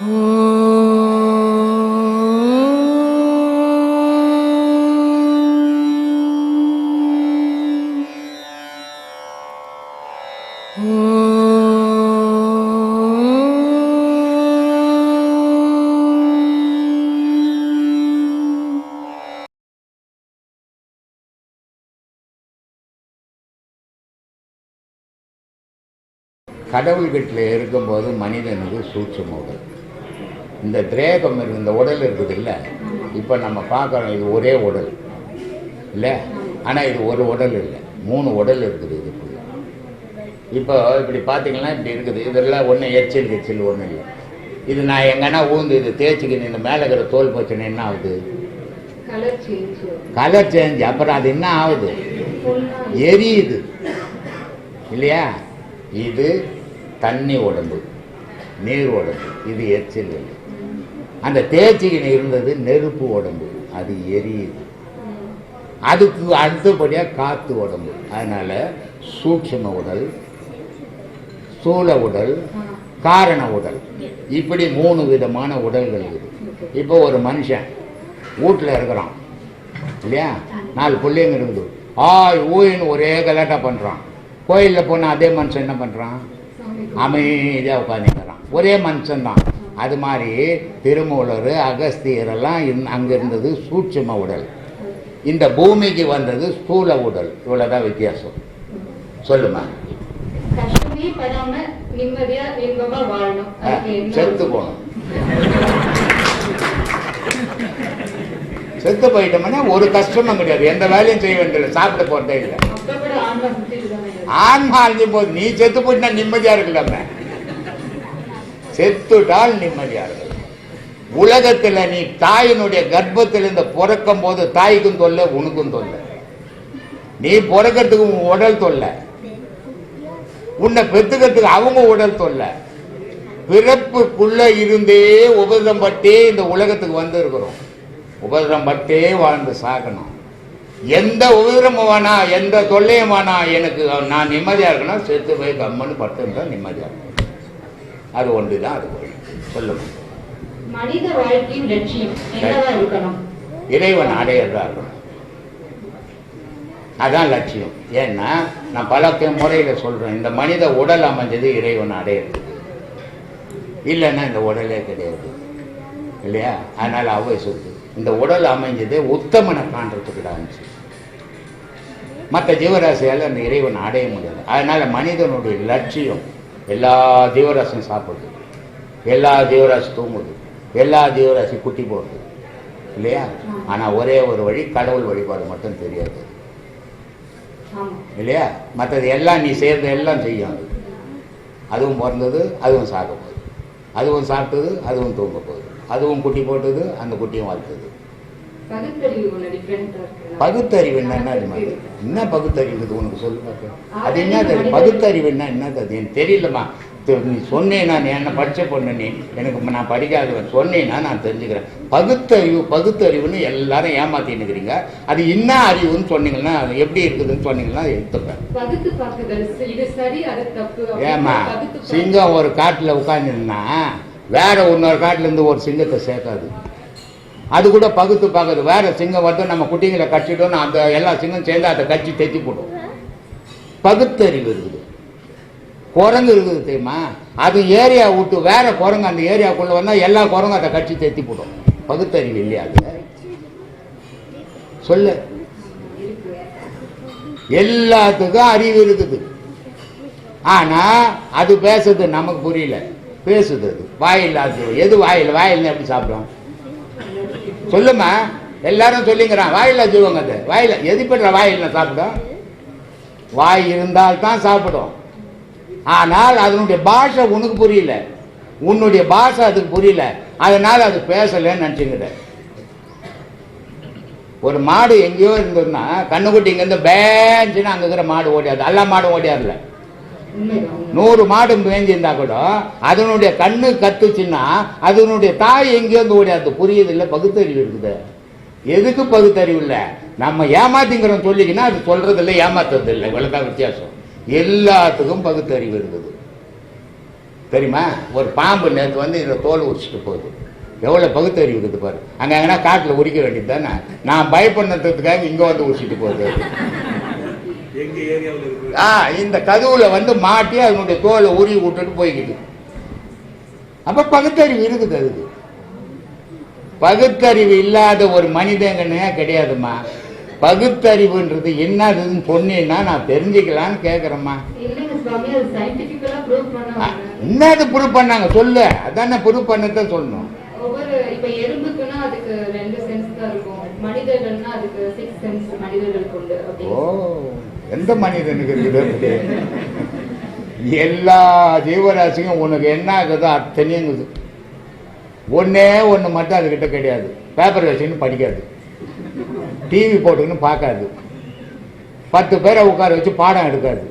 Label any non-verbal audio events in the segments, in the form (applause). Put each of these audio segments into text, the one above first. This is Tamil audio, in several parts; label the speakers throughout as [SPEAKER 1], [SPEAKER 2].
[SPEAKER 1] கடவுள்கிட்ட இருக்கும்போது மனிதனுக்கு சூட்சம உடல் இந்த திரேகம் இந்த உடல் இருக்குது இல்லை இப்போ நம்ம பார்க்குறோம் இது ஒரே உடல் இல்லை? ஆனால் இது ஒரு உடல் இல்லை மூணு உடல் இருக்குது இதுக்குள்ள. இப்போ இப்படி பார்த்தீங்கன்னா இப்படி இருக்குது இதெல்லாம் ஒன்றும் எரிச்சல் எரிச்சல் ஒன்றும் இல்லை. இது நான் எங்கன்னா ஊந்து இது தேய்ச்சிக்கின்னு இந்த மேலே இருக்கிற தோல் போச்சுன்னா என்ன ஆகுது?
[SPEAKER 2] கலர் சேஞ்ச்
[SPEAKER 1] கலர் சேஞ்ச் அப்புறம் அது என்ன ஆகுது? எரியுது. இல்லையா? இது தண்ணி உடம்பு நீர் உடம்பு இது எச்சில் இல்லை. அந்த தேய்ச்சிக்கின்னு இருந்தது நெருப்பு உடம்பு. அது எரியுது. அதுக்கு அடுத்தபடியாக காற்று உடம்பு. அதனால சூட்சம உடல் ஸ்தூல உடல் காரண உடல். இப்படி மூணு விதமான உடல்கள் இருக்குது இப்போ ஒரு மனுஷன் வீட்டில் இருக்கிறான். இல்லையா? நாலு பிள்ளைங்க இருக்குது. ஆய் ஊயின்னு ஒரே கலாட்டா பண்ணுறான் கோயிலில் போனால் அதே மனுஷன் என்ன பண்ணுறான் அமைதியாக உட்காந்துக்கிறான் ஒரே மனுஷன்தான். அது மாதிரி திருமூலர் அகஸ்தியர் எல்லாம் இந்- அங்க இருந்தது சூட்சும உடல். இந்த பூமிக்கு வந்தது ஸ்தூல உடல். இவ்வளோதான் வித்தியாசம். சொல்லுமா? செத்து போகணும். செத்து போயிட்டோம்னா ஒரு கஷ்டமும் கிடையாது. எந்த வேலையும் செய்ய வேண்டியதில்லை. சாப்பிட போறதே இல்லை.
[SPEAKER 2] ஆன்மா
[SPEAKER 1] அழிஞ்சும் போது நீ செத்து போயிட்டா நிம்மதியா இருக்கலாமே. செத்துட்டால் நிம்மதியாக உலகத்தில் நீ தாயினுடைய கர்ப்பத்திலிருந்து பிறக்கும் போது தாய்க்கும் தொல்லை உனக்கும் தொல்லை. நீ பிறக்கிறதுக்கு உன் உடல் தொல்லை. உன்னை பெத்துக்கிறதுக்கு அவங்க உடல் தொல்லை. பிறப்புக்குள்ள இருந்தே உபதிரம் பட்டே இந்த உலகத்துக்கு வந்திருக்கிறோம். உபதிரம் பட்டே வாழ்ந்து சாகணும். எந்த உபதிரமும் வேணா எந்த தொல்லையும் வேணா எனக்கு நான் நிம்மதியா இருக்கணும் செத்து போய் கம்மன்னு படுத்துருந்தா நிம்மதியா இருக்கும். அது ஒன்று தான் அது சொல்லுங்க.
[SPEAKER 2] மனித வாழ்க்கையின் லட்சியம்
[SPEAKER 1] இறைவன் அடையிறதா இருக்கணும்? அதான் லட்சியம். ஏன்னா நான் பல முறையில் சொல்றேன் இந்த மனித உடல் அமைஞ்சது இறைவன் அடையிறது. இல்லைன்னா இந்த உடலே கிடையாது. இல்லையா? அதனால அவை சொல்லுது. இந்த உடல் அமைஞ்சது உத்தமனை காண்றதுக்கு இருந்துச்சு மற்ற ஜீவராசியால் அந்த இறைவன் அடைய முடியாது அதனால மனிதனுடைய லட்சியம் எல்லா ஜீவராசியும் சாப்பிடுது. எல்லா ஜீவராசி தூங்குது. எல்லா ஜீவராசி குட்டி போடுது. இல்லையா? ஆனால் ஒரே ஒரு வழி கடவுள் வழிபாடு மட்டும் தெரியாது. இல்லையா? மற்றது எல்லாம் நீ செய்கிறது எல்லாம் செய்யும் அது. அதுவும் பிறந்தது அதுவும் சாக போகுது. அதுவும் சாப்பிட்டது அதுவும் தூங்க போகுது. அதுவும் குட்டி போட்டது அந்த குட்டியும் வளர்த்தது.
[SPEAKER 2] பகுத்தறிவு
[SPEAKER 1] பகுத்தறிவு என்ன என்ன பகுத்தறிவு. இது உனக்கு சொல்லு பார்க்க அது என்னது பகுத்தறிவுன்னா என்னது அது எனக்கு தெரியலம்மா. நீ சொன்னேன்னா நீ என்ன படிச்ச பொண்ணு நீ? எனக்கு நான் படிக்காதவன். சொன்னேன்னா நான் தெரிஞ்சுக்கிறேன். பகுத்தறிவு பகுத்தறிவுன்னு எல்லாரும் ஏமாத்தின்னு இருக்கிறீங்க. அது என்ன அறிவுன்னு சொன்னீங்கன்னா அது எப்படி இருக்குதுன்னு சொன்னீங்கன்னா எடுத்துப்பேன். ஏமா சிங்கம் ஒரு காட்டில் உட்காந்துருந்தா வேற இன்னொரு காட்டுல இருந்து ஒரு சிங்கத்தை சேர்க்காது. அது கூட பகுத்து. பார்க்குது வேற சிங்கம் வந்து நம்ம குட்டிங்களை கட்டிட்டோம்னு அந்த எல்லா சிங்கம் சேர்ந்து அதை கட்சி தைச்சி போடும். பகுத்தறிவு இருக்குது. குரங்கு இருக்குது தெரியுமா? அது ஏரியா விட்டு வேற குரங்கு அந்த ஏரியாவுக்குள்ள வந்தால் எல்லா குரங்கும் அதை கட்சி தைத்தி போடும். பகுத்தறிவு இல்லையா அது? சொல்லு. எல்லாத்துக்கும் அறிவு இருக்குது. ஆனா அது பேசுறது நமக்கு புரியல. பேசுது அது. வாயில்லாது எது வாயில்? வாயில் எப்படி சாப்பிடும்? சொல்லுமா எல்லாரும் சொல்லிங்கிறான். வாயில்லா ஜீவங்க அது. வாயில. எது பெற்ற வாயில் சாப்பிடும்? வாய் இருந்தால் தான் சாப்பிடும். ஆனால் அதனுடைய பாஷை உனக்கு புரியல. உன்னுடைய பாஷை அதுக்கு புரியல. அதனால அது பேசலன்னு நினச்சிக்கிட்ட. ஒரு மாடு எங்கேயோ இருந்ததுன்னா கண்ணுக்குட்டி இங்கேருந்து பேஞ்சுன்னு அங்கே இருக்கிற மாடு ஓடியாது எல்லா மாடும் ஓடியாதுல நூறு மாடு மேய்ஞ்சிருந்தா கூட அதனுடைய கண்ணு கத்துச்சுன்னா அதனுடைய தாய் எங்கேயிருந்து ஓடியாது புரியுது இல்லை பகுத்தறிவு இருக்குது. எதுக்கு பகுத்தறிவு இல்லை? நம்ம ஏமாத்திங்கிறோம் சொல்லிக்கினா அது சொல்றது இல்லை ஏமாத்துறது இல்லை இவ்வளவுதான் வித்தியாசம். எல்லாத்துக்கும் பகுத்தறிவு இருக்குது. தெரியுமா? ஒரு பாம்பு நேற்று வந்து இதில் தோல் உரிச்சிட்டு போகுது. எவ்வளோ பகுத்தறிவு இருக்குது பாரு. அங்கே எங்கன்னா காட்டில் உரிக்க வேண்டியது தானே. நான் பயப்படுறதுக்காக இங்கே வந்து உரிச்சிட்டு போகுது அது.
[SPEAKER 3] எங்க ஏரியாவில் இருக்கு
[SPEAKER 1] ஆ இந்த கதவுல வந்து மாட்டி அதனுடைய தோலை உருவி விட்டுட்டு போய்கிட்டு அப்ப பகுத்தறிவு இருக்குது அதுக்கு. பகுத்தறிவு இல்லாத ஒரு மனிதங்கன்னே கிடையாதும்மா. பகுத்தறிவுன்றது என்னதுன்னு சொன்னீங்கன்னா நான் தெரிஞ்சுக்கலான்னு கேட்குறேம்மா என்னது ப்ரூவ் பண்ணாங்க? சொல்லு. அதானே ப்ரூவ் பண்ணதான் சொல்லணும்.
[SPEAKER 2] ஒவ்வொரு இப்ப எறும்புக்குன்னா அதுக்கு ரெண்டு சென்ஸ் தான் இருக்கும். மனிதர்கள்னா அதுக்கு சிக்ஸ் சென்ஸ் மனிதர்களுக்கு உண்டு
[SPEAKER 1] ஓ. எந்த மனிதனுக்கு இருக்குது எல்லா ஜீவராசிக்கும் உனக்கு என்ன ஆகுதோ அத்தனையுங்குது ஒன்றே ஒன்று மட்டும் அதுக்கிட்ட கிடையாது. பேப்பர் வச்சுன்னு படிக்காது. டிவி போட்டுக்கின்னு பார்க்காது. பத்து பேரை உட்கார வச்சு பாடம் எடுக்காது.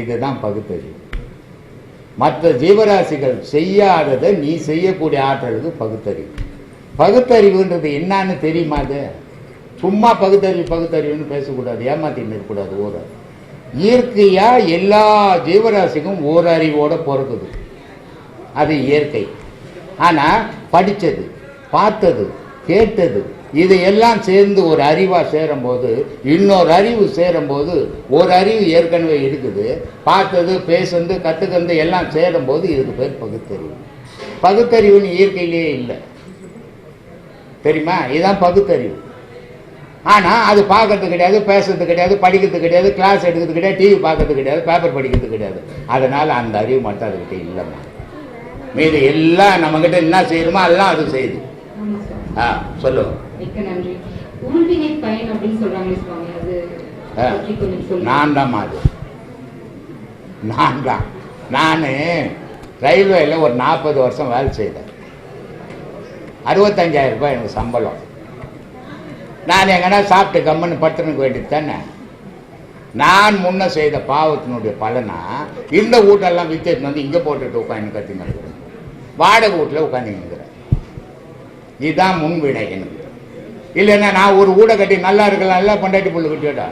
[SPEAKER 1] இதுதான் பகுத்தறிவு மற்ற ஜீவராசிகள் செய்யாததை நீ செய்யக்கூடிய ஆற்றலுக்கு பகுத்தறிவு பகுத்தறிவுன்றது என்னன்னு தெரியுமா அது? சும்மா பகுத்தறிவு பகுத்தறிவுன்னு பேசக்கூடாது ஏமாத்தின்னு இருக்கக்கூடாது ஊரை இயற்கையாக எல்லா ஜீவராசிக்கும் ஓர் பிறகுது பிறக்குது. அது இயற்கை. ஆனால் படித்தது பார்த்தது கேட்டது இதையெல்லாம் சேர்ந்து ஒரு அறிவாக சேரும்போது இன்னொரு அறிவு சேரும்போது ஒரு அறிவு ஏற்கனவே இருக்குது. பார்த்தது பேசுனது கத்துக்கிறது எல்லாம் சேரும்போது இதுக்கு பேர் பகுத்தறிவு. பகுத்தறிவுன்னு இயற்கையிலேயே இல்லை. தெரியுமா? இதுதான் பகுத்தறிவு. ஆனா அது பார்க்கறது கிடையாது பேசுறது கிடையாது படிக்கிறது கிடையாது கிளாஸ் எடுக்கிறது கிடையாது டிவி பார்க்கறது கிடையாது பேப்பர் படிக்கிறது கிடையாது. அதனால அந்த அறிவு மட்டும் அதுகிட்ட இல்லைம்மா. மீது எல்லாம் நம்மகிட்ட என்ன செய்யணுமோ எல்லாம் அது செய்யுது. ஆ சொல்லு.
[SPEAKER 2] மிக்க நன்றி. ஊழ்வினை பயன் அப்படின்னு சொல்றாங்க சுவாமி அது
[SPEAKER 1] ஆ,
[SPEAKER 2] பற்றி கொஞ்சம் சொல்லுங்க.
[SPEAKER 1] நான் தான் அது நான் தான் நான் ரயில்வேல ஒரு நாற்பது வருஷம் வேலை செய்தேன். அறுபத்தஞ்சாயிரம் ரூபாய் எனக்கு சம்பளம். நான் எங்கன்னா சாப்பிட்டு கம்முன்னு படுத்துனுக்கு வேண்டியது தானே? நான் முன்ன செய்த பாவத்தினுடைய பலனா இந்த வீட்டெல்லாம் வித்துட்டு வந்து இங்கே போட்டுட்டு உட்காந்து கத்தின்னு இருக்கிறேன் வாடகை வீட்டில் உட்காந்துங்கிறேன் இதுதான் முன்வினை எனக்கு இல்லைன்னா நான் ஒரு ஊட கட்டி நல்லா இருக்கலாம் நல்லா பொண்டாட்டி புள்ள கட்டியோடா?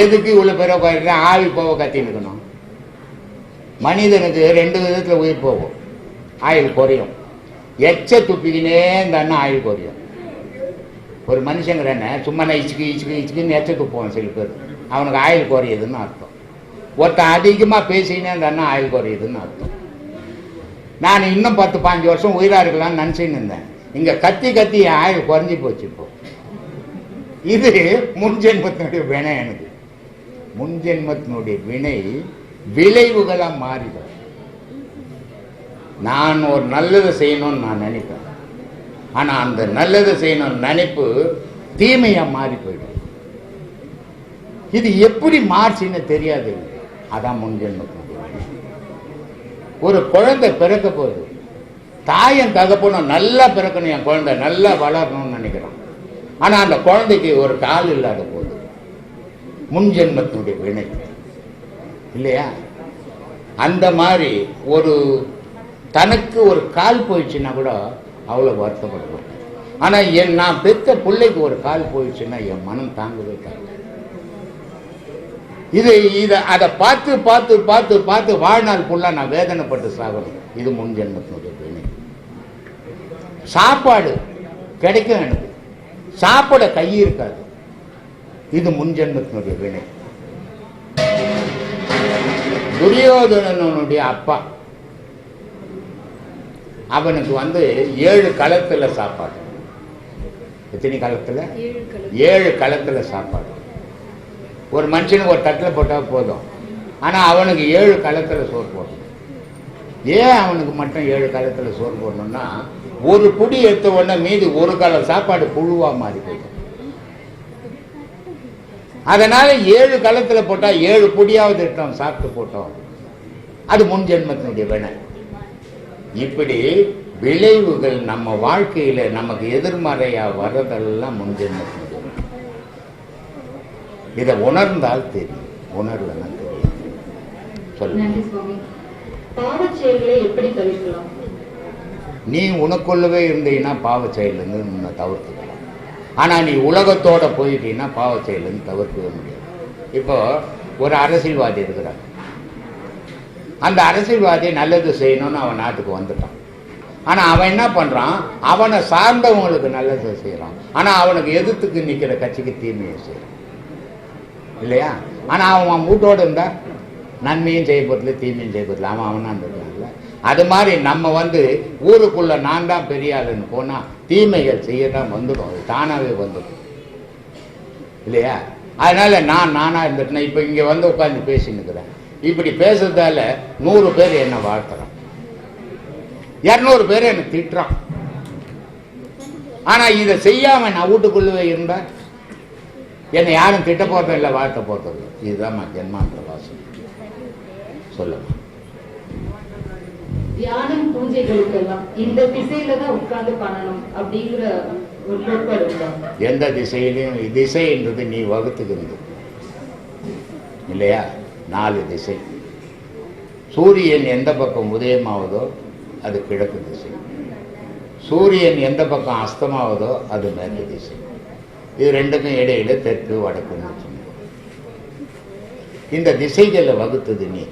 [SPEAKER 1] எதுக்கு இவ்வளோ பேரை உட்காந்துட்டேன் ஆவி போக கத்தின்னு இருக்கணும். மனிதனுக்கு ரெண்டு விதத்தில் உயிர் போகும். ஆயுள் குறையும் எச்ச துப்பிக்கினே இந்த அண்ணன் ஆயுள் குறையும் ஒரு மனுஷங்கிற என்ன? சும்மா நான் இச்சுக்கு இச்சுக்கு இச்சுக்குன்னு எச்ச போவோம் சில பேர். அவனுக்கு ஆயில் குறையுதுன்னு அர்த்தம். ஒருத்தன் அதிகமாக பேசினே இருந்தான்னா ஆயில் குறையுதுன்னு அர்த்தம். நான் இன்னும் பத்து பாஞ்சு வருஷம் உயிராக இருக்கலாம்னு நினச்சின்னு இருந்தேன். இங்கே கத்தி கத்தி என் ஆயுள் குறைஞ்சி போச்சு இப்போ. இது முன்ஜென்மத்தினுடைய வினை எனக்கு முன்ஜென்மத்தினுடைய வினை விளைவுகளாக மாறிடும். நான் ஒரு நல்லதை செய்யணும்னு நான் நினைப்பேன். ஆனால் அந்த நல்லதை செய்யணும் நினைப்பு தீமையாக மாறி போயிடும். இது எப்படி மாறுச்சுன்னு தெரியாது. அதான் முன்ஜென்மத்தினுடைய ஒரு குழந்தை பிறக்க போகுது. தாயன் தகப்பனும் நல்லா பிறக்கணும் என் குழந்தை நல்லா வளரணும்னு நினைக்கிறான். ஆனால் அந்த குழந்தைக்கு ஒரு கால் இல்லாத போகுது முன்ஜென்மத்தினுடைய வினை. இல்லையா? அந்த மாதிரி ஒரு தனக்கு ஒரு கால் போயிடுச்சுன்னா கூட அவ்வளோ வருத்தப்படுவோம் ஆனால் என் நான் பெத்த பிள்ளைக்கு ஒரு கால் போயிடுச்சுன்னா என் மனம் தாங்கவே தாங்க. இது இதை அதை பார்த்து பார்த்து பார்த்து பார்த்து வாழ்நாள் ஃபுல்லாக நான் வேதனைப்பட்டு சாகணும். இது முன் ஜென்மத்தினுடைய வினை சாப்பாடு கிடைக்கும் எனக்கு. சாப்பிட கை இருக்காது. இது முன் ஜென்மத்தினுடைய வினை துரியோதனனுடைய அப்பா. அவனுக்கு வந்து ஏழு களத்துல சாப்பாடு. எத்தனை களத்துல
[SPEAKER 2] ஏழு
[SPEAKER 1] களத்துல சாப்பாடு. ஒரு மனுஷனுக்கு ஒரு தட்டில் போட்டால் போதும். ஆனால் அவனுக்கு ஏழு களத்தில் சோறு போடணும். ஏன் அவனுக்கு மட்டும் ஏழு களத்தில் சோறு போடணும்னா ஒரு புடி எடுத்த உடனே மீதி ஒரு கால சாப்பாடு புழுவா மாறி போயிடும். அதனால ஏழு களத்துல போட்டா ஏழு புடியாவது இட்டோம் சாப்பிட்டு போட்டோம். அது முன் ஜென்மத்தினுடைய வினை. இப்படி விளைவுகள் நம்ம வாழ்க்கையில நமக்கு எதிர்மறையா வர்றதெல்லாம் முன் ஜென்மத்தினுடைய வினை. இதை உணர்ந்தால் தெரியும். உணர்வுனா தெரியும் சொல்லுங்க. நீ உனக்குள்ளவே இருந்தீங்கன்னா பாவச் செயலேருந்து உன்னை தவிர்த்துக்கலாம். ஆனால் நீ உலகத்தோட போயிட்டீங்கன்னா பாவச் செயலேருந்து தவிர்க்கவே முடியாது. இப்போ ஒரு அரசியல்வாதி இருக்கிறார். அந்த அரசியல்வாதி நல்லது செய்யணும்னு அவன் நாட்டுக்கு வந்துட்டான். ஆனால் அவன் என்ன பண்ணுறான் அவனை சார்ந்தவங்களுக்கு நல்லது செய்கிறான் ஆனால் அவனுக்கு எதிர்த்துக்கு நிற்கிற கட்சிக்கு தீமையை செய்கிறான் இல்லையா? ஆனால் அவன் வீட்டோடு இருந்தால் நன்மையும் செய்ய போதில்ல தீமையும் செய்ய போதில்ல அவன் அவனாக இருந்திருக்கான்ல அது மாதிரி நம்ம வந்து ஊருக்குள்ளே நான் தான் பெரியாளுன்னு போனால் தீமைகள் செய்ய தான் வந்துடும். அது தானாகவே வந்துடும். இல்லையா? அதனால் நான் நானா இருந்துட்டேன் இப்போ இங்கே வந்து உட்காந்து பேசின்னு இருக்கிறேன். இப்படி பேசுறதால நூறு பேர் என்னை வாழ்த்துறான் இரநூறு பேர் என்னை திட்டுறான். ஆனால் இதை செய்யாம நான் வீட்டுக்குள்ளவே இருந்தா என்னை யாரும் திட்ட போறதும் இல்லை வாழ்த்த போறதும் இல்லை. இதுதான் ஜென்மாந்திர வாசம் சொல்லுங்க.
[SPEAKER 2] தியானம் பூஜைகளுக்கெல்லாம் இந்த திசையில தான் உட்கார்ந்து பண்ணணும் அப்படிங்கிற
[SPEAKER 1] எந்த திசையிலையும் திசைன்றது நீ வகுத்துக்கிறது. இல்லையா? நாலு திசை. சூரியன் எந்த பக்கம் உதயமாவதோ அது கிழக்கு திசை. சூரியன் எந்த பக்கம் அஸ்தமாவதோ அது மேற்கு திசை. இது ரெண்டுக்கும் இடையில தெற்கு வடக்குன்னு சொன்னோம் இந்த திசைகளை வகுத்தது நீ.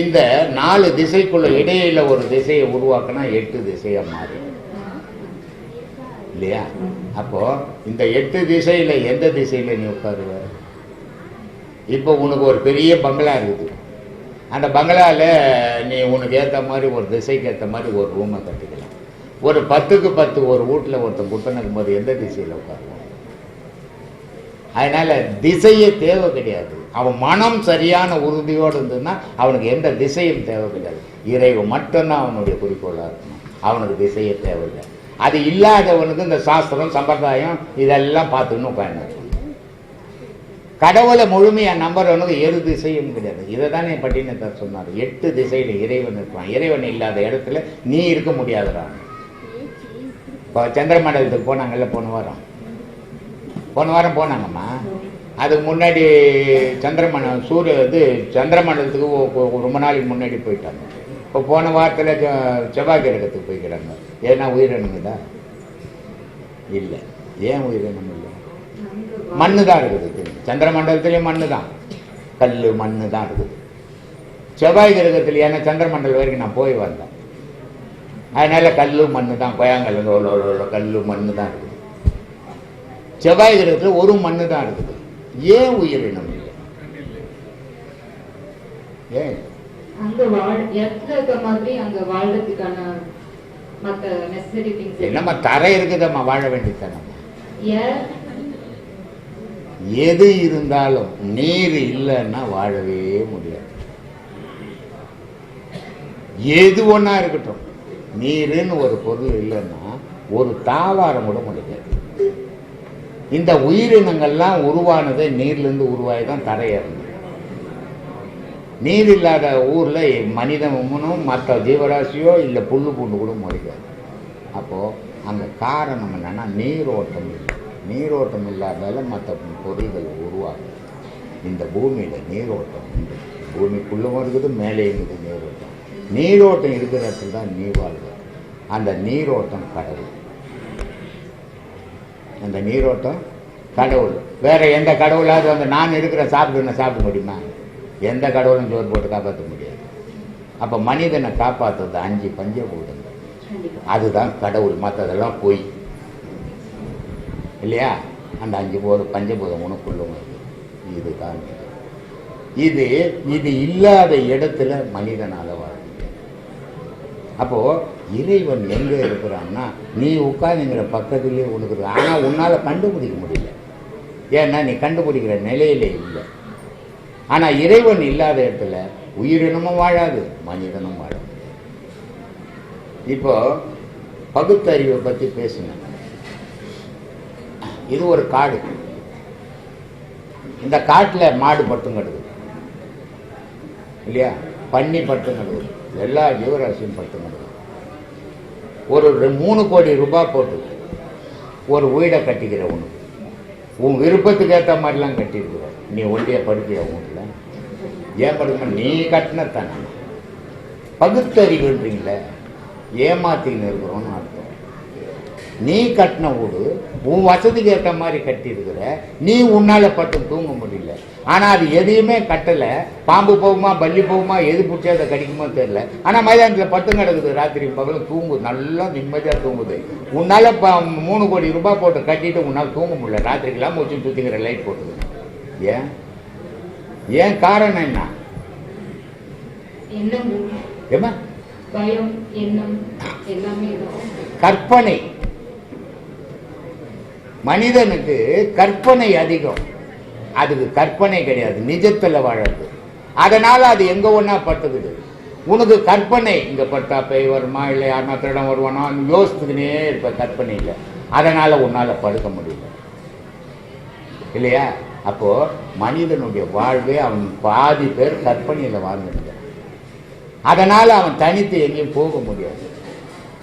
[SPEAKER 1] இந்த நாலு திசைக்குள்ள இடையில ஒரு திசையை உருவாக்கினா எட்டு திசையா மாறி இல்லையா? அப்போ இந்த எட்டு திசையில எந்த திசையில நீ உட்காருவார் இப்போ உனக்கு ஒரு பெரிய பங்களா இருக்குது. அந்த பங்களால நீ உனக்கு ஏற்ற மாதிரி ஒரு திசைக்கு ஏற்ற மாதிரி ஒரு ரூமை கட்டிக்கலாம். ஒரு பத்துக்கு பத்து ஒரு வீட்டில் ஒருத்தன் குட்டனுக்கும் போது எந்த திசையில் உட்காருவோம் அதனால் திசையே தேவை கிடையாது. அவன் மனம் சரியான உறுதியோடு இருந்ததுன்னா அவனுக்கு எந்த திசையும் தேவை கிடையாது. இறைவு மட்டும்தான் அவனுடைய குறிக்கோளாக இருக்கணும். அவனுக்கு திசையே தேவையில்லை. அது இல்லாதவனுக்கு இந்த சாஸ்திரம் சம்பிரதாயம் இதெல்லாம் பார்த்துன்னு உட்காந்து கடவுளை முழுமையாக நம்புறவனுக்கு எது திசையும் கிடையாது. இதை தானே பட்டினத்தார் சொன்னார். எட்டு திசையில் இறைவன் இருப்பான். இறைவன் இல்லாத இடத்துல நீ இருக்க முடியாதுடா. இப்போ சந்திரமண்டலத்துக்கு போனாங்கல்ல போன வாரம். போன வாரம் போனாங்கம்மா. அதுக்கு முன்னாடி சந்திரமண்டலம் சூரிய இது சந்திரமண்டலத்துக்கு ரொம்ப நாளைக்கு முன்னாடி போயிட்டாங்க. இப்போ போன வாரத்தில் செவ்வாய் கிரகத்துக்கு போய்க்கிறாங்க. ஏன்னா உயிரினங்களா இல்லை. ஏன் உயிரினம் மண்ணு தான் இருக்குது. சந்திரமண்டலத்துலேயும் மண்ணு தான் கல் மண்ணு தான் இருக்குது. செவ்வாய் கிரகத்தில் ஏன்னா சந்திரமண்டலம் வரைக்கும் நான் போய் வந்தேன். அதனால கல் மண்ணு தான் கொயாங்கல் கல் மண்ணு தான் இருக்குது. செவ்வாய் கிரகத்தில் ஒரு மண்ணு தான் இருக்குது. ஏன் உயிரினம் இல்லை? ஏன்? என்னம்மா தரை இருக்குதம்மா வாழ வேண்டியதானம்மா எது இருந்தாலும் நீர் இல்லைன்னா வாழவே முடியாது. எது ஒன்றா இருக்கட்டும் நீருன்னு ஒரு பொருள் இல்லைன்னா ஒரு தாவாரம் கூட முடியாது. இந்த உயிரினங்கள்லாம் உருவானதே நீர்லேருந்து உருவாகி தான் தரையேறணும் நீர் இல்லாத ஊரில் மனிதனும் மற்ற ஜீவராசியோ இல்லை புல்லு பூண்டு கூட முளைக்காது அப்போது அங்கே காரணம் என்னென்னா நீரோட்டம் இல்லை. நீரோட்டம் இல்லாதால மற்ற பொருள்கள் உருவாகும் இந்த பூமியில் நீரோட்டம் உண்டு. பூமிக்குள்ளும் இருக்குது மேலேயும் இருக்குது நீரோட்டம். நீரோட்டம் இருக்கிற இடத்துல தான் நீர் வாழ்வு அந்த நீரோட்டம் கடவுள். அந்த நீரோட்டம் கடவுள். வேற எந்த கடவுளாவது வந்து நான் இருக்கிற சாப்பிடுன்னு சாப்பிட முடியுமா? எந்த கடவுளும் சோறு போட்டு காப்பாற்ற முடியாது. அப்போ மனிதனை காப்பாற்றுறது அஞ்சு பஞ்சபூதங்கள்
[SPEAKER 2] கண்டிப்பா.
[SPEAKER 1] அதுதான் கடவுள். மற்றதெல்லாம் பொய். இல்லையா? அந்த அஞ்சு போது பஞ்சபூதம் உனக்குள்ளும் இருக்கு இதுதான் இது. இது இல்லாத இடத்துல மனிதனால் வாழ அப்போது இறைவன் எங்கே இருக்கிறான்னா நீ உட்காந்துங்கிற பக்கத்துலேயே உனக்கு இருக்கு. உன்னால் கண்டுபிடிக்க முடியல. ஏன்னா நீ கண்டுபிடிக்கிற நிலையில இல்லை. ஆனால் இறைவன் இல்லாத இடத்துல உயிரினமும் வாழாது மனிதனும் வாழாது இப்போ பகுத்தறிவை பற்றி பேசுங்க. இது ஒரு காடு. இந்த காட்டில் மாடு பட்டும் கிடக்குது இல்லையா? பன்னி பட்டும் கிடக்குது எல்லா ஜீவராசியும் பட்டும் கிடக்குது ஒரு மூணு கோடி ரூபாய் போட்டு ஒரு வீடை கட்டிக்கிற ஒன்று உன் விருப்பத்துக்கு ஏற்ற மாதிரிலாம் கட்டியிருக்கிற. நீ ஒண்டிய படுக்கிற வீட்டில் ஏன் படுக்க நீ கட்டினத்தானே. பகுத்தறிவுன்றீங்களே. ஏமாத்தின்னு இருக்கிறோன்னு அர்த்தம். நீ கட்டின வீடு உன் வசதிக்கு ஏற்ற மாதிரி கட்டியிருக்கிற நீ உன்னால பட்டு தூங்க முடியல. ஆனா அது எதையுமே கட்டல. பாம்பு போகுமா பல்லி போகுமா எது பிடிச்சா அதை கடிக்குமோ தெரியல. ஆனா மைதானத்துல பட்டு கிடக்குது ராத்திரி பகலும் தூங்குது நல்லா நிம்மதியா தூங்குது. உன்னால ப- மூணு கோடி ரூபாய் போட்டு கட்டிட்டு உன்னால தூங்க முடியல. ராத்திரிக்கெல்லாம் மூச்சு சுத்திக்கிற லைட் போட்டுது. ஏன்? ஏன் காரணம் என்ன? கற்பனை. மனிதனுக்கு கற்பனை அதிகம். அதுக்கு கற்பனை கிடையாது. நிஜத்தில் வாழறது. அதனால் அது எங்க ஒன்றா பட்டுக்குது? உனக்கு கற்பனை. இந்த பட்டா பேய் வருமா இல்லை யாருனா திருடம் வருவானா? யோசித்துக்கினே இருப்ப கற்பனையில். அதனால் உன்னால் படுக்க முடியல. இல்லையா? அப்போது மனிதனுடைய வாழ்வே அவன் பாதி பேர் கற்பனையில் வாழ்ந்துட்டான் அதனால் அவன் தனித்து எங்கேயும் போக முடியாது.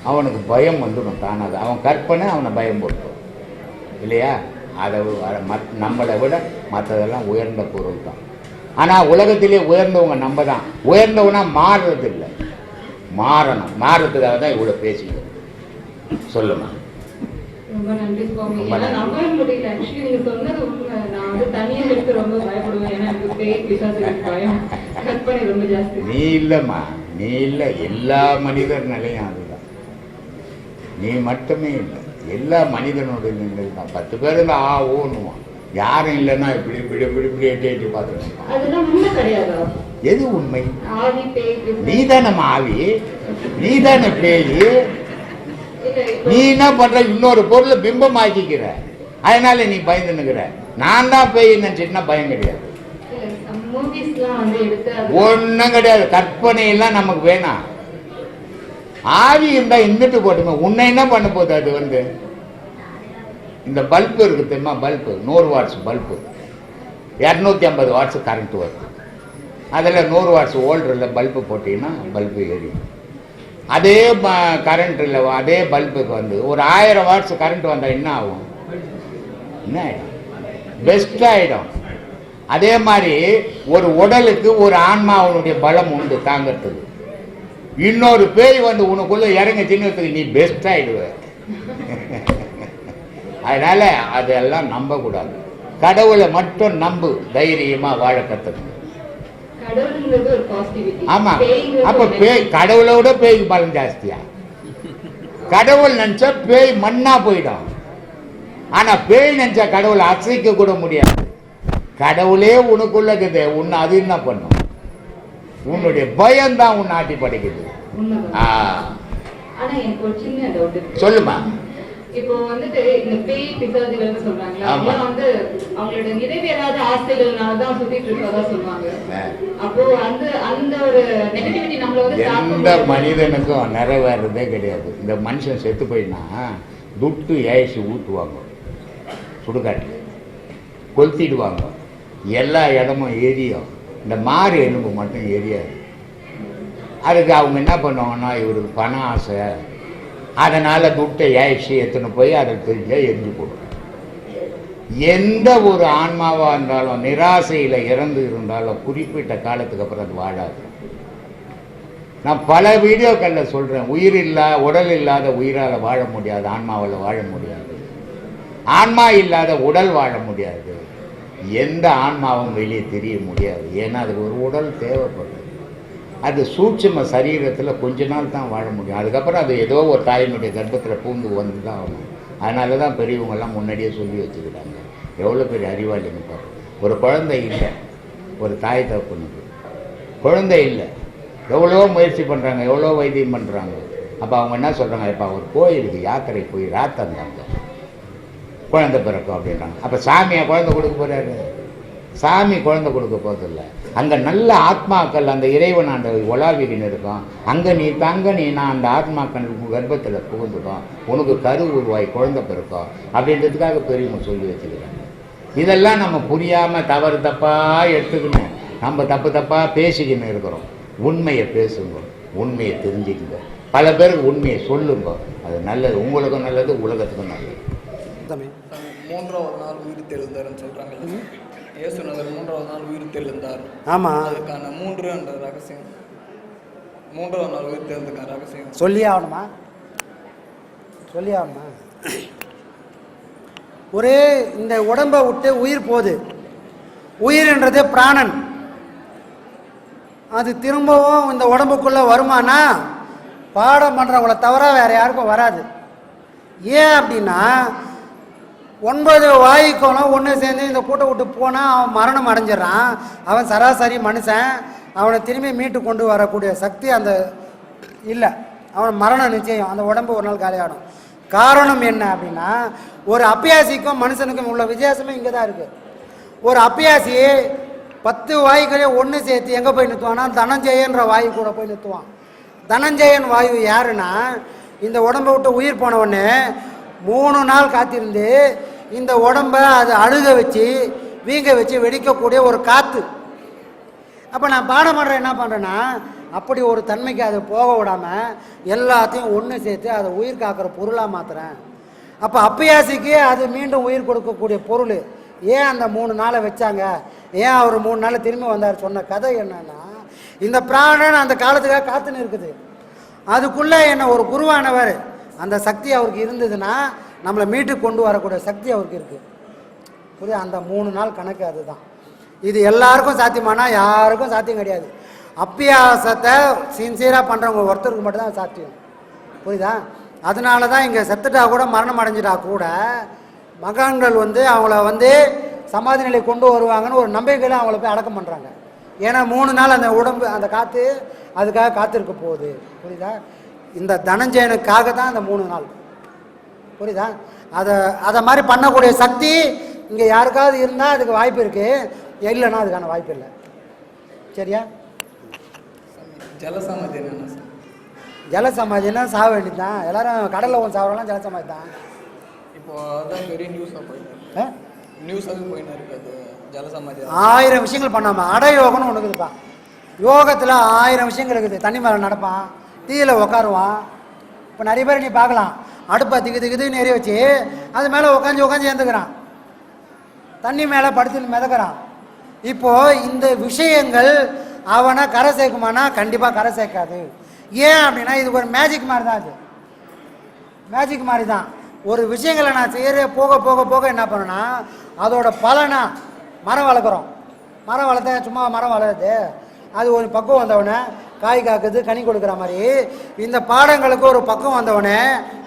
[SPEAKER 1] அவனுக்கு பயம் வந்துடும் தானாக. அவன் கற்பனை அவனை பயம் போட்டுரும் இல்லையா? அதை மத்- நம்மளை விட மற்றதெல்லாம் உயர்ந்த பொருள் தான். ஆனால் உலகத்திலே உயர்ந்தவங்க நம்ம தான். உயர்ந்தவனா மாறுறது இல்லை மாறணும். மாறுறதுக்காக தான் இவ்வளோ பேசிக்கிறோம். சொல்லுமா?
[SPEAKER 2] ரொம்ப நன்றி சுவாமி.
[SPEAKER 1] ரொம்ப
[SPEAKER 2] ஏன்னா
[SPEAKER 1] நன்றி.
[SPEAKER 2] நம்பவே முடியல ஆக்சுவலி நீங்க சொன்னது உண்மை. நான் வந்து தனியா எடுத்து ரொம்ப பயப்படுவேன். ஏன்னா எனக்கு பேய் பிசாசு எனக்கு பயம். கற்பனை ரொம்ப ஜாஸ்தி.
[SPEAKER 1] நீ இல்லைம்மா. நீ இல்லை. எல்லா மனிதர் நிலையும் அதுதான். நீ மட்டுமே இல்லை. எல்லா மனிதனுடைய நிலை தான். பத்து பேர் இருந்தா ஆ ஓன்னுவான் யாரும் இல்லைன்னா இப்படி இப்படி இப்படி இப்படி எட்டி எட்டி
[SPEAKER 2] கிடையாதா?
[SPEAKER 1] எது உண்மை?
[SPEAKER 2] ஆவி.
[SPEAKER 1] நீ தானே மாவி நீ தானே பேய்.
[SPEAKER 2] இல்ல,
[SPEAKER 1] நீ என்ன பண்ற? இன்னொரு பொருளை பிம்பம் ஆக்கிக்கிற அதனால நீ பயந்துன்னுக்கிற. நான் தான் பேய் நினைச்சிட்டுனா பயம் கிடையாது.
[SPEAKER 2] இல்ல,
[SPEAKER 1] ஒன்றும் கிடையாது. கற்பனை எல்லாம் நமக்கு வேணாம். ஆவி இருந்தா இருந்துட்டு போட்டுமே உன்னை என்ன பண்ண போகுது அது வந்து? இந்த பல்பு இருக்கு தெரியுமா பல்பு நூறு வாட்ஸ் பல்பு இரநூத்தி ஐம்பது வாட்ஸ் கரண்ட் வருது. அதில் நூறு வாட்ஸ் ஓல்டரில் பல்பு போட்டீங்கன்னா பல்பு எரியும். அதே கரண்ட்டில் அதே பல்புக்கு வந்து ஒரு ஆயிரம் வாட்ஸ் கரண்ட் வந்தால் என்ன ஆகும்? என்ன ஆகிடும் பெஸ்ட் ஆகிடும் அதே மாதிரி ஒரு உடலுக்கு ஒரு ஆன்மாவனுடைய பலம் உண்டு தாங்கிறதுக்கு. இன்னொரு பேய் வந்து உனக்குள்ள இறங்க சின்னத்துக்கு நீ பெஸ்ட் ஆயிடுவ (laughs) அதனால அதெல்லாம் நம்பக்கூடாது. கடவுளை மட்டும் நம்பு தைரியமா வாழ கத்துக்கணும்.
[SPEAKER 2] கடவுளுங்கிறது ஒரு பாசிட்டிவிட்டி
[SPEAKER 1] ஆமா. அப்ப பேய் கடவுளை விட பேய்க்கு பலம் ஜாஸ்தியா? கடவுள் நினைச்சா பேய் மண்ணா போயிடும். ஆனா பேய் நினைச்சா கடவுளை அசைக்க கூட முடியாது. கடவுளே உனக்குள்ள இருக்குது உன்னை அது என்ன பண்ணும்? உன்னுடைய பயம் தான் உன்னை ஆட்டி படைக்குது சொல்லுமா
[SPEAKER 2] இப்போ வந்துட்டு இந்த பேய் பிசாசுகள்னு சொல்றாங்களா. அதெல்லாம் வந்து அவங்களோட நிறைவேறாத ஆசைகள்னால தான் சுத்திட்டு இருக்கறதா சொல்லுவாங்க.
[SPEAKER 1] ஆ.
[SPEAKER 2] அப்போ அந்த அந்த ஒரு நெகட்டிவிட்டி நம்மள வந்து
[SPEAKER 1] எந்த மனிதனுக்கும் நிறைவேறதே கிடையாது. இந்த மனுஷன் செத்து போயினா துட்டு ஏசி ஊற்றுவாங்க சுடுகாட்டில். கொளுத்திடுவாங்க. எல்லா இடமும் எரியும். இந்த மாறு எலும்பு மட்டும் எரியாது. அதுக்கு அவங்க என்ன பண்ணுவாங்கன்னா இவருக்கு பணம் ஆசை. அதனால் துட்டை ஏசி எடுத்துன்னு போய் அதை தெரிஞ்ச எரிஞ்சு போடும் எந்த ஒரு ஆன்மாவாக இருந்தாலும் நிராசையில் இறந்து இருந்தாலும் குறிப்பிட்ட காலத்துக்கு அப்புறம் அது வாழாது. நான் பல வீடியோக்களில் சொல்கிறேன் உயிர் இல்லா உடல் இல்லாத உயிரால் வாழ முடியாது ஆன்மாவால் வாழ முடியாது. ஆன்மா இல்லாத உடல் வாழ முடியாது. எந்த ஆன்மாவும் வெளியே தெரிய முடியாது. ஏன்னா அதுக்கு ஒரு உடல் தேவைப்படும். அது சூட்சும சரீரத்தில் கொஞ்ச நாள் தான் வாழ முடியும். அதுக்கப்புறம் அது ஏதோ ஒரு தாயினுடைய கர்ப்பத்தில் பூந்து வந்து தான் ஆகணும். அதனால தான் பெரியவங்கெல்லாம் முன்னாடியே சொல்லி வச்சுக்கிறாங்க. எவ்வளோ பெரிய அறிவாளின்னு பாரு. ஒரு குழந்தை இல்லை. ஒரு தாய் தகப்பனுக்கு. குழந்தை இல்லை. எவ்வளோ முயற்சி பண்ணுறாங்க எவ்வளோ வைத்தியம் பண்ணுறாங்க அப்போ அவங்க என்ன சொல்கிறாங்க இப்போ ஒரு கோயிலுக்கு யாத்திரை போய் ராத்தந்தாங்க. குழந்தை பிறக்கும் அப்படின்றாங்க. அப்போ சாமியை குழந்தை கொடுக்க போகிறாரு சாமி குழந்தை கொடுக்க போகிறதில்ல அங்கே நல்ல ஆத்மாக்கள் அந்த இறைவன் அந்த உலாவிகின்னு இருக்கும். அங்கே நீ தங்க நீ நான் அந்த ஆத்மாக்கள் கர்ப்பத்தில் புகுந்துடும். உனக்கு கரு உருவாய் குழந்தை பிறக்கும். அப்படின்றதுக்காக பெரியவங்க சொல்லி வச்சுக்கிறாங்க இதெல்லாம் நம்ம புரியாமல் தவறு தப்பாக எடுத்துக்கணும். நம்ம தப்பு தப்பாக பேசிக்கின்னு இருக்கிறோம். உண்மையை பேசுங்க. உண்மையை தெரிஞ்சுக்குங்க. பல பேருக்கு உண்மையை சொல்லுங்க. அது நல்லது. உங்களுக்கும் நல்லது உலகத்துக்கும் நல்லது.
[SPEAKER 4] மூன்றாவது நாள் உயிர் தெழுந்தார்னு சொல்கிறாங்க இயேசுநகர் மூன்றாவது நாள் உயிர் தெழுந்தார்
[SPEAKER 5] ஆமாம்
[SPEAKER 4] அதுக்கான மூன்று என்ற ரகசியம். மூன்றாவது நாள் உயிர் தெழுந்ததுக்கான ரகசியம்.
[SPEAKER 5] சொல்லியே ஆகணுமா? சொல்லியே ஆகணுமா? ஒரே இந்த உடம்பை விட்டு உயிர் போகுது. உயிர்ன்றது பிராணன். அது திரும்பவும் இந்த உடம்புக்குள்ளே வருமானா? பாடம் பண்ணுறவங்கள தவிர வேறு யாருக்கும் வராது. ஏன் அப்படின்னா ஒன்பது வாயுக்கோணம் ஒன்று சேர்ந்து இந்த கூட்டை விட்டு போனால் அவன் மரணம் அடைஞ்சிடறான். அவன் சராசரி மனுஷன். அவனை திரும்பி மீட்டு கொண்டு வரக்கூடிய சக்தி அந்த இல்லை. அவன் மரணம் நிச்சயம். அந்த உடம்பு ஒரு நாள் காலியாகும் காரணம் என்ன அப்படின்னா ஒரு அப்பியாசிக்கும் மனுஷனுக்கும் உள்ள வித்தியாசமே இங்கே தான் இருக்குது ஒரு அப்பியாசி பத்து வாயுக்களையும் ஒன்று சேர்த்து எங்கே போய் நிறுத்துவான்னா தனஞ்சயன்ற வாயு கூட போய் நிறுத்துவான். தனஞ்சயன் வாயு யாருன்னா இந்த உடம்பை விட்டு உயிர் போனவொடனே மூணு நாள் காத்திருந்து இந்த உடம்பை அது அழுக வச்சு வீங்க வச்சு வெடிக்கக்கூடிய ஒரு காற்று அப்போ நான் பாடம் பண்ணுறேன் என்ன பண்ணுறேன்னா அப்படி ஒரு தன்மைக்கு அதை போக விடாமல் எல்லாத்தையும் ஒன்று சேர்த்து அதை உயிர் காக்கிற பொருளாக மாற்றுறேன் அப்போ அப்பயாசிக்கு அது மீண்டும் உயிர் கொடுக்கக்கூடிய பொருள். ஏன் அந்த மூணு நாளை வச்சாங்க? ஏன் அவர் மூணு நாள் திரும்பி வந்தார்? சொன்ன கதை என்னன்னா இந்த பிராணன் அந்த காலத்துக்காக காத்துன்னு இருக்குது. அதுக்குள்ளே என்ன ஒரு குருவானவர் அந்த சக்தி அவருக்கு இருந்ததுன்னா நம்மளை மீட்டு கொண்டு வரக்கூடிய சக்தி அவருக்கு இருக்குது புரியுது? அந்த மூணு நாள் கணக்கு அதுதான். இது எல்லாருக்கும் சாத்தியமானா யாருக்கும் சாத்தியம் கிடையாது. அப்பியாசத்தை சின்சியராக பண்ணுறவங்க ஒருத்தருக்கு மட்டும்தான் சாத்தியம். புரியுதா? அதனால தான் இங்கே செத்துட்டா கூட மரணம் அடைஞ்சிட்டா கூட மகான்கள் வந்து அவங்கள வந்து சமாதி நிலை கொண்டு வருவாங்கன்னு ஒரு நம்பிக்கையில் அவங்கள போய் அடக்கம் பண்ணுறாங்க ஏன்னா மூணு நாள் அந்த உடம்பு அந்த காற்று அதுக்காக காத்திருக்க போகுது. புரியுதா? இந்த தனஞ்சயனுக்காக தான் அந்த மூணு நாள். புரியுதா? அதை அதை மாதிரி பண்ணக்கூடிய சக்தி இங்கே யாருக்காவது இருந்தால் அதுக்கு வாய்ப்பு இருக்குது இல்லைன்னா அதுக்கான வாய்ப்பு இல்லை. சரியா?
[SPEAKER 4] ஜலசமாதி
[SPEAKER 5] ஜலசமாதினா சாக வேண்டியது தான் எல்லாரும் கடலில் ஒன்று சாவறலாம் ஜலசமாதி தான்
[SPEAKER 4] இப்போ அதான் பெரிய நியூஸாக போயிட்டு
[SPEAKER 5] ஆ?
[SPEAKER 4] நியூஸாகவே போயின்னு இருக்கு அது ஜலசமாதி
[SPEAKER 5] ஆயிரம் விஷயங்கள் பண்ணாமா அட யோகம்னு ஒன்று இருக்குதுப்பா. யோகத்தில் ஆயிரம் விஷயங்கள் இருக்குது. தண்ணி மேலே நடப்பான் தீயில உட்காருவான் இப்போ நிறைய பேர் நீ பார்க்கலாம். அடுப்பை திகு திகுதுன்னு நெறி வச்சு அது மேலே உட்காந்து உட்காந்து ஏந்துக்கிறான் தண்ணி மேலே படுத்து மிதக்கிறான். இப்போது இந்த விஷயங்கள் அவனை கரை சேர்க்குமானா கண்டிப்பாக கரை சேர்க்காது. ஏன் அப்படின்னா இது ஒரு மேஜிக் மாதிரி தான் அது. மேஜிக் மாதிரி தான் ஒரு விஷயங்களை நான் செய்கிற போக போக போக என்ன பண்ணேன்னா அதோட பலனா மரம் வளர்க்குறோம். மரம் வளர்த்த சும்மா மரம் வளருது. அது ஒரு பக்குவம் வந்தவொடனே காய் காக்குது கனி கொடுக்குற மாதிரி. இந்த பாடங்களுக்கு ஒரு பக்குவம் வந்தவொடனே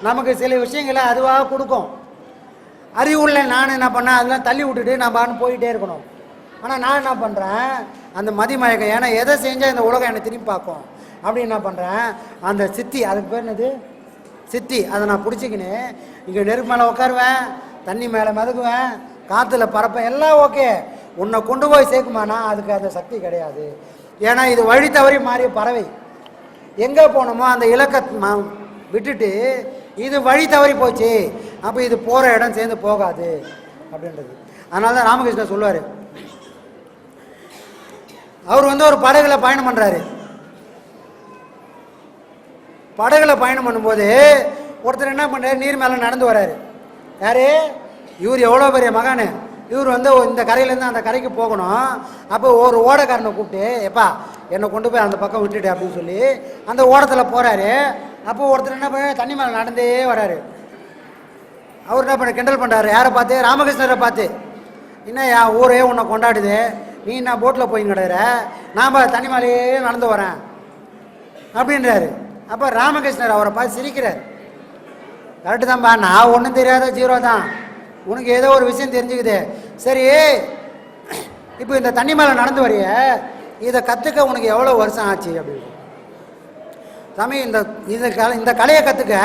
[SPEAKER 5] நமக்கு சில விஷயங்களை அதுவாக கொடுக்கும். அறிவுள்ள நான் என்ன பண்ணேன் அதெல்லாம் தள்ளி விட்டுட்டு நான் பாட்டு போயிட்டே இருக்கணும். ஆனால் நான் என்ன பண்ணுறேன் அந்த மதிமயக்கம் ஏன்னா எதை செஞ்சால் இந்த உலகம் என்னை திரும்பி பார்க்கும்? அப்படின்னு என்ன பண்ணுறேன் அந்த சித்தி அதுக்கு பேர் என்னது? சித்தி அதை நான் பிடிச்சிக்கின்னு இங்கே நெருப்பு மேலே உட்காருவேன் தண்ணி மேலே மிதக்குவேன் காற்றுல பறப்பேன் எல்லாம் ஓகே. உன்னை கொண்டு போய் சேர்க்குமானா அதுக்கு அந்த சக்தி கிடையாது. ஏன்னா இது வழி தவறி மாறிய பறவை. எங்கே போனோமோ அந்த இலக்கை விட்டுட்டு இது வழி தவறி போச்சு அப்போ இது போகிற இடம் சேர்ந்து போகாது அப்படின்றது. அதனால தான் ராமகிருஷ்ணன் சொல்லுவார். அவர் வந்து ஒரு படகுல பயணம் பண்ணுறாரு படகுல பயணம் பண்ணும்போது ஒருத்தர் என்ன பண்ணுறாரு நீர் மேலே நடந்து வராரு யார்? இவர் எவ்வளோ பெரிய மகானு? இவர் வந்து இந்த கரையிலேருந்து அந்த கரைக்கு போகணும். அப்போ ஒரு ஓடக்காரனை கூப்பிட்டு எப்பா என்னை கொண்டு போய் அந்த பக்கம் விட்டுட்டு அப்படின்னு சொல்லி அந்த ஓடத்தில் போகிறாரு அப்போ ஒருத்தர் என்ன பண்ண தண்ணி மேலே நடந்தே வராரு. அவர் என்ன பண்ண கிண்டல் பண்ணுறாரு யாரை பார்த்து? ராமகிருஷ்ணரை பார்த்து. என்ன என் ஊரே உன்னை கொண்டாடுது. நீ நான் போட்டில் போய் கிடக்குற? நான் பா- தண்ணி மேலேயே நடந்து வரேன். அப்படின்றாரு. அப்போ ராமகிருஷ்ணர் அவரை பார்த்து சிரிக்கிறார். கரெக்டு தான்ப்பா நான் ஒன்றும் தெரியாத ஜீரோ தான். உனக்கு ஏதோ ஒரு விஷயம் தெரிஞ்சுக்குது. சரி இப்போ இந்த தண்ணி மேலே நடந்து வரைய. இதை கற்றுக்க உனக்கு எவ்வளோ வருஷம் ஆச்சு அப்படின்னு. சாமி இந்த இந்த கலை இந்த கலையை கற்றுக்க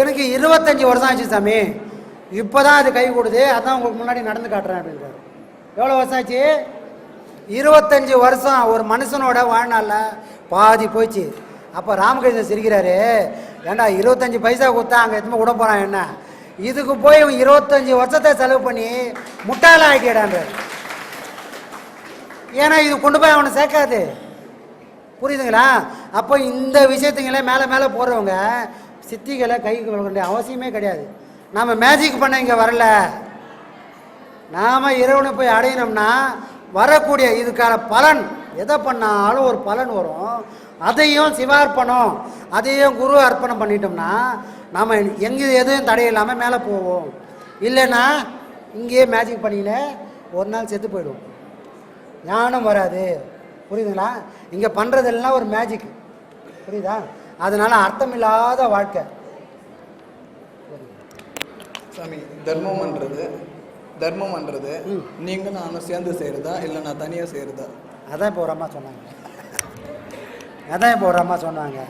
[SPEAKER 5] எனக்கு இருபத்தஞ்சி வருஷம் ஆச்சு சாமி. இப்போ தான் அது கை கொடுது. அதான் உங்களுக்கு முன்னாடி நடந்து காட்டுறேன் அப்படின்றாரு. எவ்வளோ வருஷம் ஆச்சு? இருபத்தஞ்சி வருஷம் ஒரு மனுஷனோட வாழ்நாளில் பாதி போச்சு அப்போ ராமகிருஷ்ணன் சிரிக்கிறாரு ஏண்டா இருபத்தஞ்சி பைசா கொடுத்தா அங்கே எத்தனை விட போகிறான் என்ன? இதுக்கு போய் இவன் இருபத்தஞ்சி வருஷத்தை செலவு பண்ணி முட்டாள ஆக்கிடான்றார் ஏன்னா இது கொண்டு போய் அவனை சேர்க்காது. புரியுதுங்களா? அப்போ இந்த விஷயத்துங்களே மேலே மேலே போடுறவங்க சித்திகளை கைக்கு கொள்ள வேண்டிய அவசியமே கிடையாது. நாம் மேஜிக் பண்ண இங்கே வரல. நாம் இறைவனை போய் அடையினோம்னா வரக்கூடிய இதுக்கான பலன் எதை பண்ணாலும் ஒரு பலன் வரும். அதையும் சிவார்ப்பணம் அதையும் குரு அர்ப்பணம் பண்ணிட்டோம்னா நம்ம எங்கே எதுவும் தடையில்லாமல் மேலே போவோம். இல்லைன்னா இங்கேயே மேஜிக் பண்ணிக்கின்னு ஒரு நாள் செத்து போயிடுவோம். ஞானம் வராது. புரியுதுங்களா? இங்கே பண்ணுறதெல்லாம் ஒரு மேஜிக் புரியுதா? அதனால அர்த்தமில்லாத வாழ்க்கை.
[SPEAKER 4] சாமி தர்மம்ன்றது தர்மம்ன்றது நீங்க நானும் சேர்ந்து செய்யறதா இல்லை நான் தனியா செய்யறதா
[SPEAKER 5] அதான் இப்போ ஒரு அம்மா சொன்னாங்க. அதான் இப்போ ஒரு அம்மா சொன்னாங்க.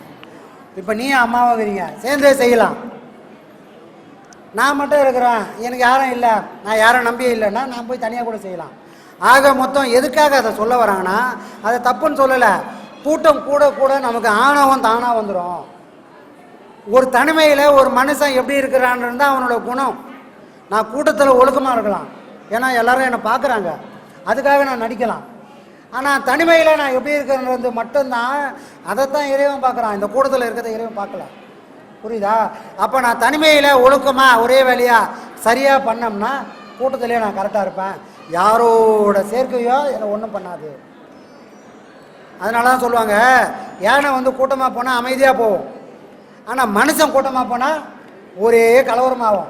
[SPEAKER 5] இப்போ நீ அம்மாவாகிறீங்க சேர்ந்தே செய்யலாம். நான் மட்டும் இருக்கிறேன். எனக்கு யாரும் இல்லை. நான் யாரும் நம்பியே இல்லைன்னா நான் போய் தனியாக கூட செய்யலாம். ஆக மொத்தம் எதுக்காக அதை சொல்ல வராங்கன்னா அதை தப்புன்னு சொல்லலை. கூட்டம் கூட கூட நமக்கு ஆணவம் தானாக வந்துடும் ஒரு தனிமையில் ஒரு மனுஷன் எப்படி இருக்கிறான்னு தான் அவனோட குணம். நான் கூட்டத்தில் ஒழுக்கமாக இருக்கலாம். ஏன்னா எல்லாரும் என்னை பார்க்குறாங்க. அதுக்காக நான் நடிக்கலாம். ஆனால் தனிமையில் நான் எப்படி இருக்கிறது மட்டும்தான். அதைத்தான் இறைவன் பார்க்குறான். இந்த கூட்டத்தில் இருக்கிறத இறைவன் பார்க்கல. புரியுதா? அப்போ நான் தனிமையில் ஒழுக்கமாக ஒரே வேலையாக சரியாக பண்ணோம்னா கூட்டத்திலே நான் கரெக்டாக இருப்பேன். யாரோட சேர்க்கையோ என்னை ஒன்றும் பண்ணாது. அதனால தான் சொல்லுவாங்க யானை வந்து கூட்டமாக போனால் அமைதியாக போகும். ஆனால் மனுஷன் கூட்டமாக போனால் ஒரே கலவரமாகும்.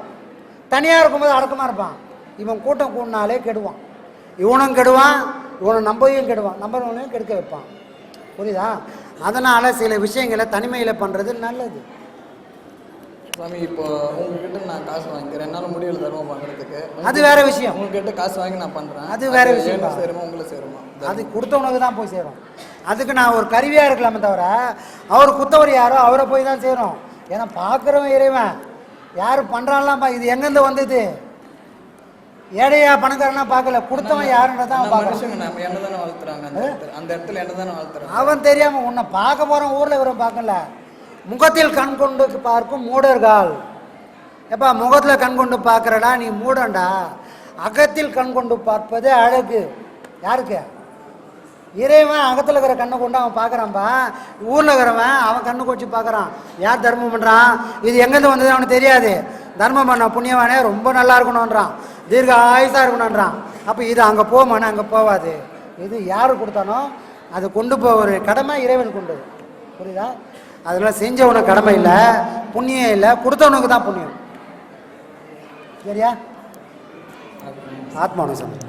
[SPEAKER 5] தனியாக இருக்கும்போது அடக்கமாக இருப்பான். இவன் கூட்டம் கூடினாலே கெடுவான். இவனும் கெடுவான் இவனை நம்பையும் கெடுவான். நம்புறவனையும் கெடுக்க வைப்பான். புரியுதா? அதனால் சில விஷயங்களை தனிமையில் பண்ணுறது நல்லது.
[SPEAKER 4] சாமி இப்போ உங்ககிட்ட நான் காசு வாங்கிக்கிறேன். என்னால் முடியல தர்மம் பண்ணுறதுக்கு
[SPEAKER 5] அது வேற விஷயம்.
[SPEAKER 4] உங்ககிட்ட காசு வாங்கி நான் பண்றேன்.
[SPEAKER 5] அது வேற விஷயம்.
[SPEAKER 4] சேருமா உங்களை சேருமா?
[SPEAKER 5] அது கொடுத்தவனுக்கு தான் போய் சேரும். அதுக்கு நான் ஒரு கருவியாக இருக்கலாமே தவிர அவர் குத்தவர் யாரோ அவரை போய் தான் சேரும். ஏன்னா பார்க்குறவன் இறைவன். யார் பண்ணுறான்லாம் இது எங்கேருந்து வந்தது? ஏழையா பணக்காரனா பார்க்கல. கொடுத்தவன் யாருன்றதான்
[SPEAKER 4] நம்ம என்ன தானே வளர்த்துறாங்க அந்த இடத்துல என்ன தானே வளர்த்துறாங்க
[SPEAKER 5] அவன் தெரியாம உன்னை பார்க்க போறான் ஊர்ல இவரை பார்க்கல. முகத்தில் கண் கொண்டு பார்க்கும் மூடர்கள். எப்பா முகத்துல கண் கொண்டு பார்க்கறடா நீ மூடன்டா அகத்தில் கண் கொண்டு பார்ப்பது அழகு. யாருக்கு? இறைவன் அகத்தில் இருக்கிற கண்ணை கொண்டு அவன் பார்க்குறான்ப்பா ஊரில் இருக்கிறவன் அவன் கண்ணுக்கு வச்சு பார்க்குறான். யார் தர்மம் பண்ணுறான் இது எங்கேருந்து வந்தது அவனுக்கு தெரியாது. தர்மம் பண்ண புண்ணியவானே ரொம்ப நல்லா இருக்கணுன்றான் தீர்க்க ஆயுசாக இருக்கணுன்றான் அப்போ இது அங்கே போமானே அங்கே போகாது இது யார் கொடுத்தானோ அதை கொண்டு போக ஒரு கடமை இறைவன் கொண்டு புரியுதா? அதெல்லாம் செஞ்சவனுக்கு கடமை இல்லை புண்ணியம் இல்லை கொடுத்தவனுக்கு தான் புண்ணியம். சரியா? ஆத்மானுசம்
[SPEAKER 6] சாமி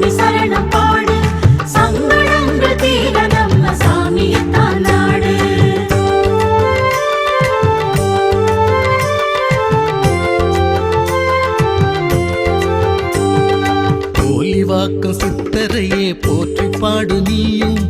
[SPEAKER 7] சாமி சரணம் பாடு. சங்கடங்கள் தீர நம்ம சாமியத்தான் நாடு.
[SPEAKER 6] சித்தரையே போற்றி பாடு நீயும்.